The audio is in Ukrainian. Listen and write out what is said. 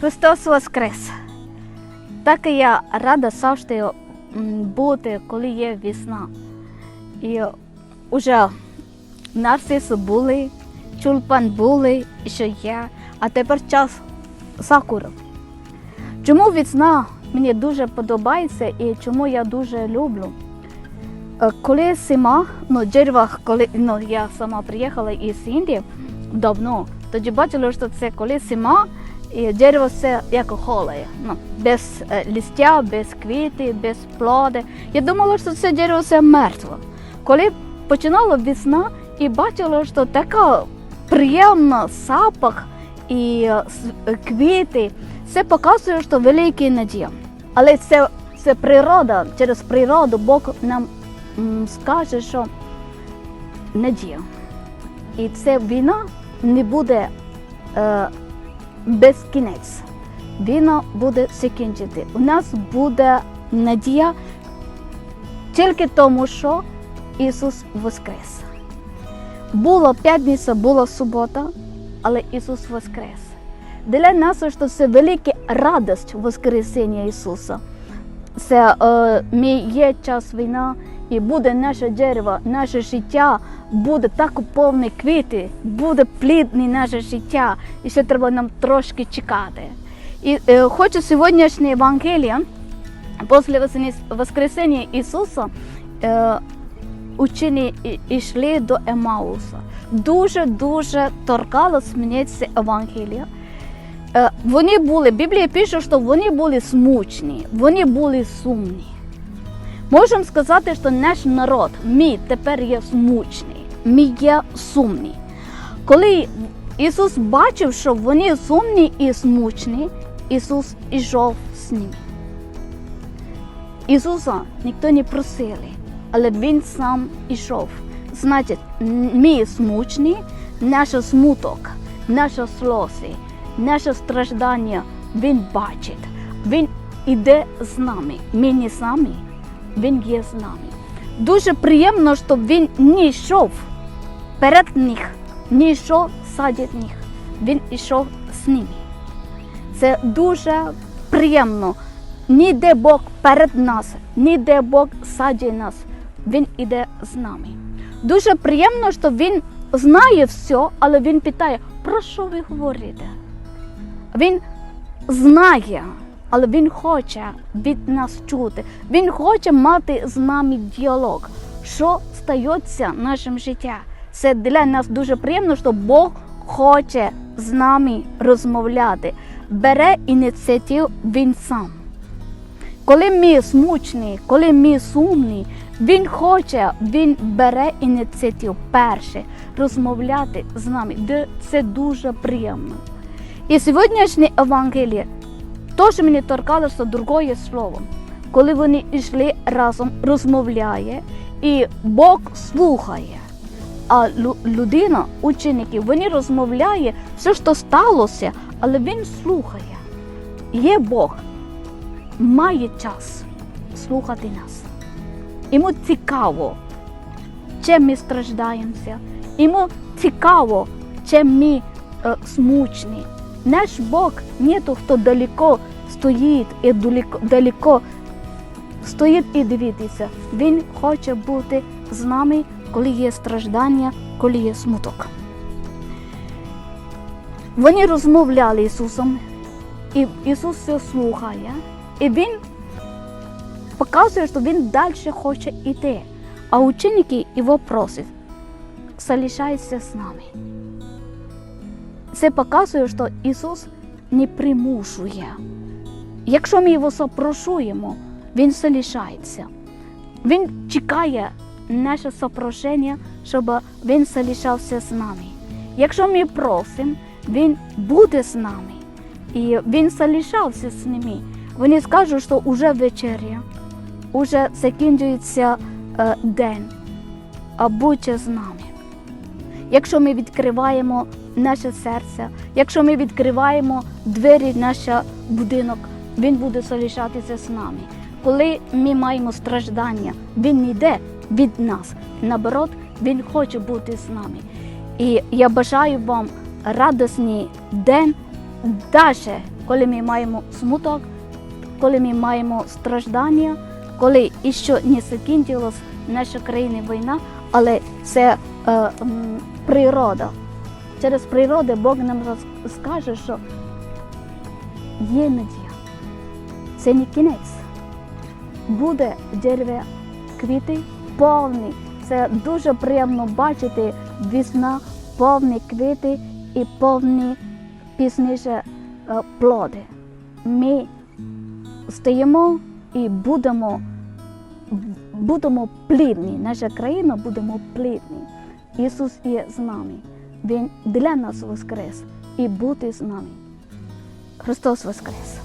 Христос Воскрес! Так і я рада завжди бути, коли є весна. І вже нарциси були, чулпан були, що є, а тепер час сакурів. Чому весна мені дуже подобається і чому я дуже люблю? Е, Коли зима, ну дерево, коли ну, я сама приїхала із Індії давно, тоді бачила, що це коли зима, і дерево все як холає, ну, без е, листя, без квіти, без плоди. Я думала, що це дерево все мертве. Коли починала весна і бачила, що така приємна запах і е, е, квіти, це показує, що великий надія. Але це, це природа, через природу Бог нам скаже, що надія. І ця війна не буде е, без кінець. Війна буде закінчити. У нас буде надія тільки тому, що Ісус Воскрес. Було п'ятниця, була субота, але Ісус Воскрес. Для нас що це велика радість Воскресіння Ісуса. Це е, ми є час війна, і буде наше дерево, наше життя буде так повне квіти, буде плідне наше життя, і ще треба нам трошки чекати. І е, хочу сьогоднішнє Євангеліє, після Воскрес- Воскресіння Ісуса, е, учені йшли до Емауса. Дуже-дуже торкалось мені це Евангелія. Е, Вони були, Біблія пише, що вони були смучні, вони були сумні. Можемо сказати, що наш народ, ми тепер є смучні, ми є сумні. Коли Ісус бачив, що вони сумні і смучні, Ісус ішов з ними. Ісуса ніхто не просили, але Він сам ішов. Значить, ми смучні, наш смуток, наші сльози, наше страждання Він бачить. Він іде з нами. Ми не самі, Він є з нами. Дуже приємно, що Він не йшов перед них, не йшов ззаді них. Він йшов з ними. Це дуже приємно. Ніде Бог перед нас, ніде Бог ззаді нас. Він іде з нами. Дуже приємно, що він знає все, але він питає, про що ви говорите? Він знає, але він хоче від нас чути. Він хоче мати з нами діалог. Що стається в нашому житті? Це для нас дуже приємно, що Бог хоче з нами розмовляти. Бере ініціативу він сам. Коли ми смучні, коли ми сумні, він хоче, він бере ініціативу перше розмовляти з нами. Це дуже приємно. І сьогоднішнє Евангеліє теж мені торкалося другое слово. Коли вони йшли разом, розмовляє, і Бог слухає. А людина, ученики, вони розмовляє все, що сталося, але він слухає. Є Бог, має час слухати нас. Йому цікаво, чим ми страждаємося. Йому цікаво, чим ми е, смучні. Наш Бог не то, хто далеко стоїть і далеко, стоїть і дивитися. Він хоче бути з нами, коли є страждання, коли є смуток. Вони розмовляли Ісусом, і Ісус все слухає, і Він показує, що Він далі хоче йти. А ученики його просять, залишайся з нами. Це показує, що Ісус не примушує. Якщо ми його запрошуємо, Він залишається. Він чекає наше запрошення, щоб Він залишався з нами. Якщо ми просимо, Він буде з нами. І Він залишався з ними. Вони скажуть, що вже вечеря, вже закінчується е, день, а будьте з нами. Якщо ми відкриваємо наше серце, якщо ми відкриваємо двері наш будинок, він буде залишатися з нами. Коли ми маємо страждання, він не йде від нас. Наоборот, він хоче бути з нами. І я бажаю вам радісний день, навіть коли ми маємо смуток, коли ми маємо страждання, коли іще не закінчилась наша країна війна, але це е, природа. Через природу Бог нам скаже, що є надія. Це не кінець. Буде дерево квіти повні. Це дуже приємно бачити весна, повні квіти і повні пізніше е, плоди. Ми стоїмо і будемо, будемо плідні. Наша країна будемо плідні. Ісус є з нами. Він для нас воскрес і бути з нами. Христос воскрес!